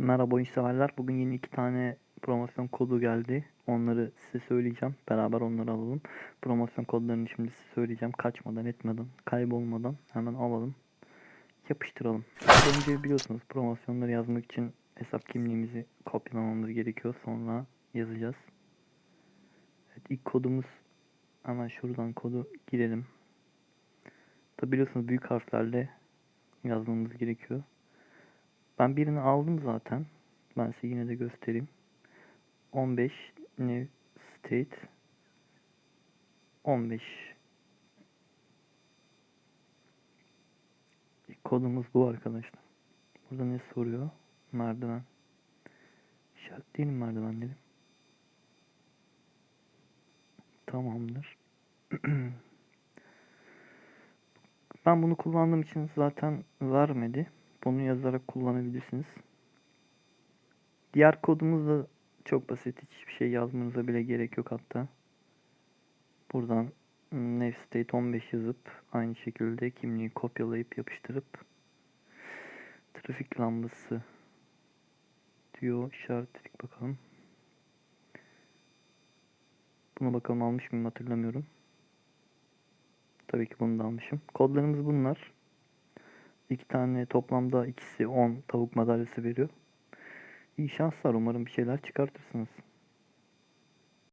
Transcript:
Merhaba oyun severler. Bugün yeni iki tane promosyon kodu geldi. Onları size söyleyeceğim. Beraber onları alalım. Promosyon kodlarını şimdi size söyleyeceğim. Kaçmadan etmeden, kaybolmadan hemen alalım. Yapıştıralım. Önce biliyorsunuz promosyonları yazmak için hesap kimliğimizi kopyalamamız gerekiyor. Sonra yazacağız. Evet ilk kodumuz hemen şuradan kodu girelim. Tabi biliyorsunuz büyük harflerle yazmamız gerekiyor. Ben birini aldım zaten. Ben size yine de göstereyim. 15 new state 15 kodumuz bu arkadaşlar. Burada ne soruyor? Merdiven. İşaretleyelim merdivenleri. Tamamdır. ben bunu kullandığım için zaten vermedi. Bunu yazarak kullanabilirsiniz. Diğer kodumuz da çok basit. Hiçbir şey yazmanıza bile gerek yok hatta. Buradan navstate 15 yazıp aynı şekilde kimliği kopyalayıp yapıştırıp trafik lambası diyor işaretledik bakalım. Bunu bakalım almış mıyım hatırlamıyorum. Tabii ki bunu da almışım. Kodlarımız bunlar. İki tane toplamda ikisi 10 tavuk madalyası veriyor. İyi şanslar. Umarım bir şeyler çıkartırsınız.